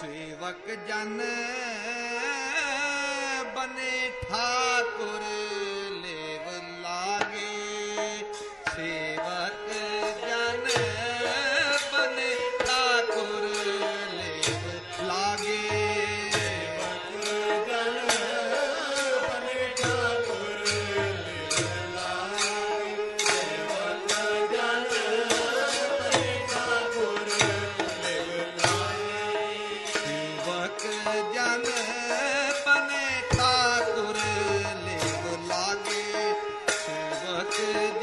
ਸੇਵਕ ਜਨ ਬਨੇ ਠਾਕੁਰ।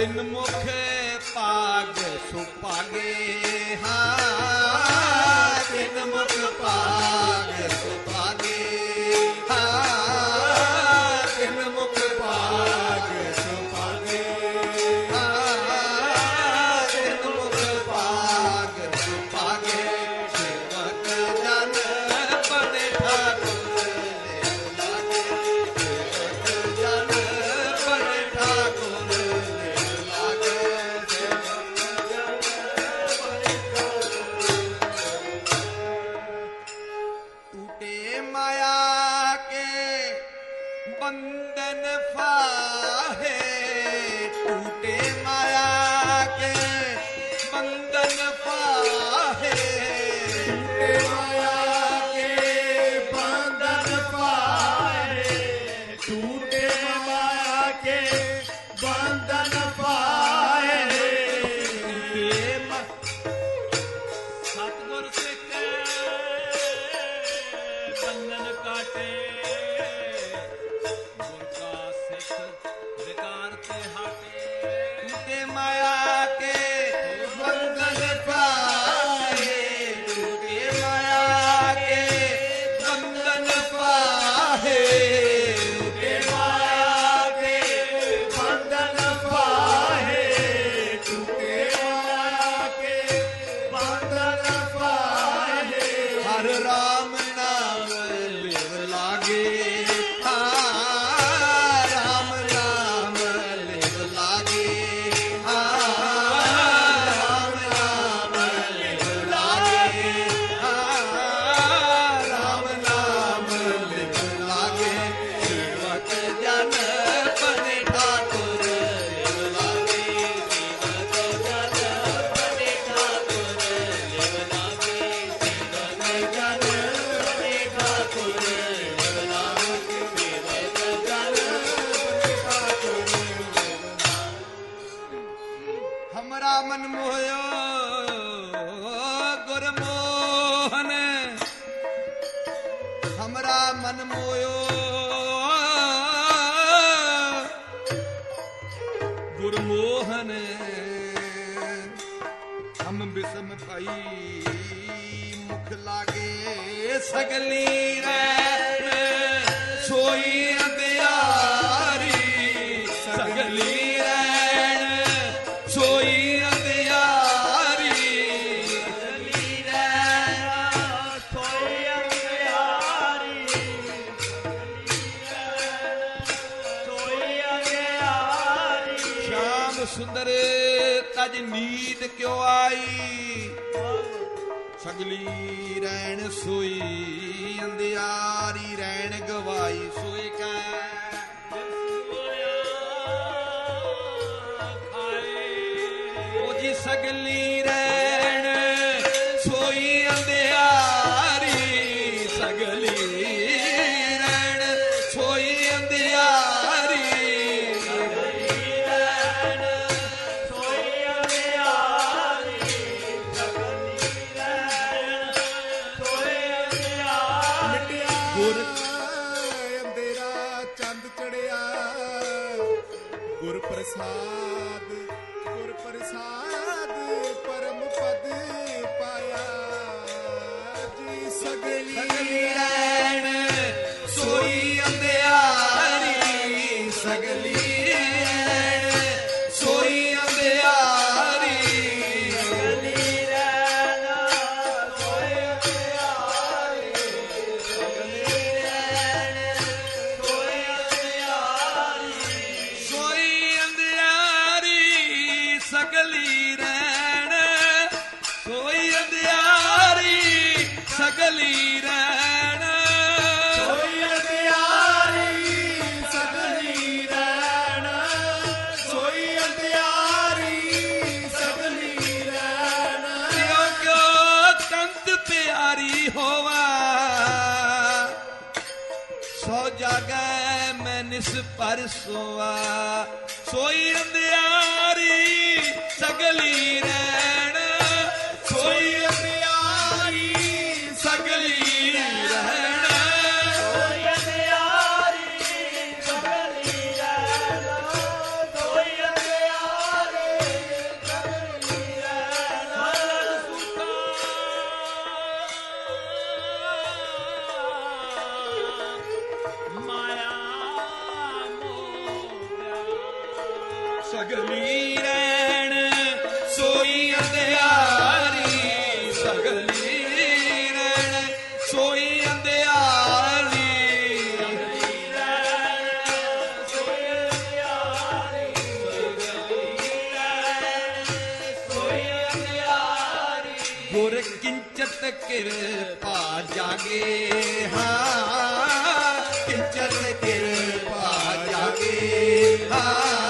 ਤਿੰਨ ਮੁਖ ਪਾਗ ਸੁਪਾਗੇ ਹਾਂ। ਤਿੰਨ ਮੁਖ ਪਾਗ ਸੁਪਾਗੇ ਹਾਂ। हर राम ਬਿਸਮ ਬਿਸਮ ਭਾਈ ਮੁਖ ਲਾਗੇ ਸਗਲੀ ਰੈ ਸੋਈ ਅਤੇ ਅਜ ਨੀਂਦ ਕਿਉ ਆਈ? ਸਗਲੀ ਰਹਿਣ ਸੋਈ ਅੰਧਿਆਰੀ ਰਹਿਣ ਗਵਾਈ ਪਰ ਸੋਆ ਸੋਈ ਅੰਧਿਆਰੀ ਸਗਲੀ ਸਗਲੀ ਰਹਿਣ ਸੋਈ ਅੰਧਿਆਰੀ, ਸਗਲੀ ਰਹਿਣ ਸੋਈ ਅੰਧਿਆਰੀ ਸੋਈ ਅੰਧਿਆਰੀ। ਗੁਰ ਕਿੰਚਤ ਕਿਰਪਾ ਜਾਗੇ, ਹਾਂ, ਕਿੰਚਤ ਕਿਰਪਾ ਜਾਗੇ, ਹਾਂ।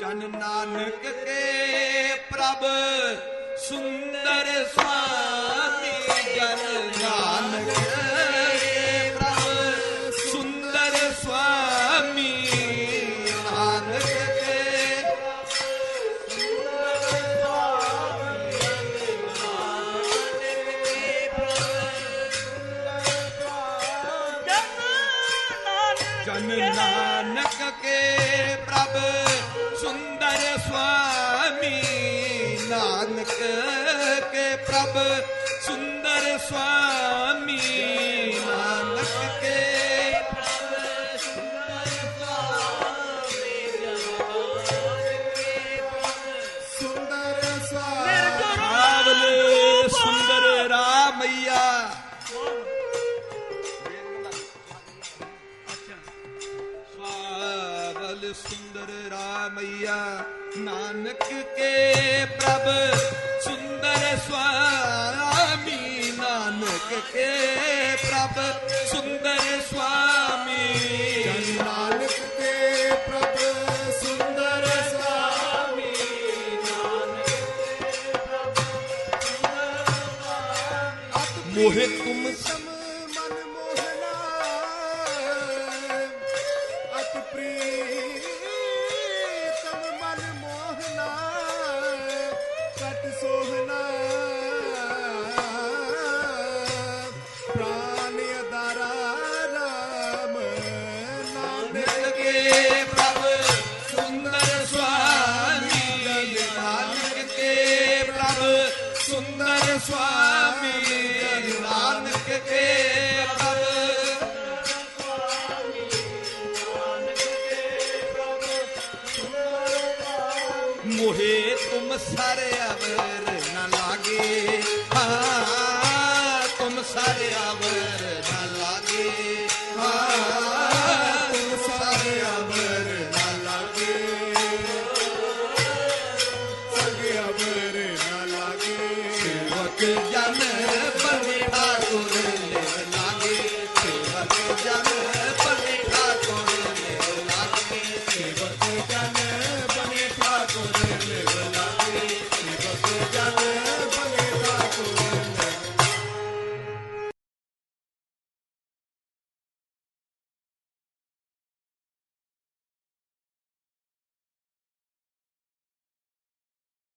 ਜਨ ਨਾਨਕ ਕੇ ਪ੍ਰਭ ਸੁੰਦਰ ਨਾਨਕ ਕੇ ਪ੍ਰਭ ਸੁੰਦਰ ਸੁਆਮੀ। ਨਾਨਕ ਕੇ ਸੁੰਦਰ ਸਵਾਮੀ ਰਾਵਲ ਸੁੰਦਰ ਰਾਮਈਆ ਸਵਾਵਲ ਸੁੰਦਰ ਰਾਮਈਆ ਨਾਨਕ ਕੇ ਪ੍ਰਭ ਸੁੰਦਰ ਸੁਆਮੀ ਨਾਨਕ ਕੇ ਪ੍ਰਭ ਸੁੰਦਰ ਸੁਆਮੀ। ਜਨ ਨਾਨਕ ਕੇ ਪ੍ਰਭ ਸੁੰਦਰ ਸਵਾਮੀ ਮੋਹਿ ਤੁਮ ਸਮ ਸੁੰਦਰ ਸੁਆਮੀ ਨਾਨਕ ਕੇ ਪ੍ਰਭ ਮੋਹੇ ਤੁਮ ਸਰ ਅਵਰ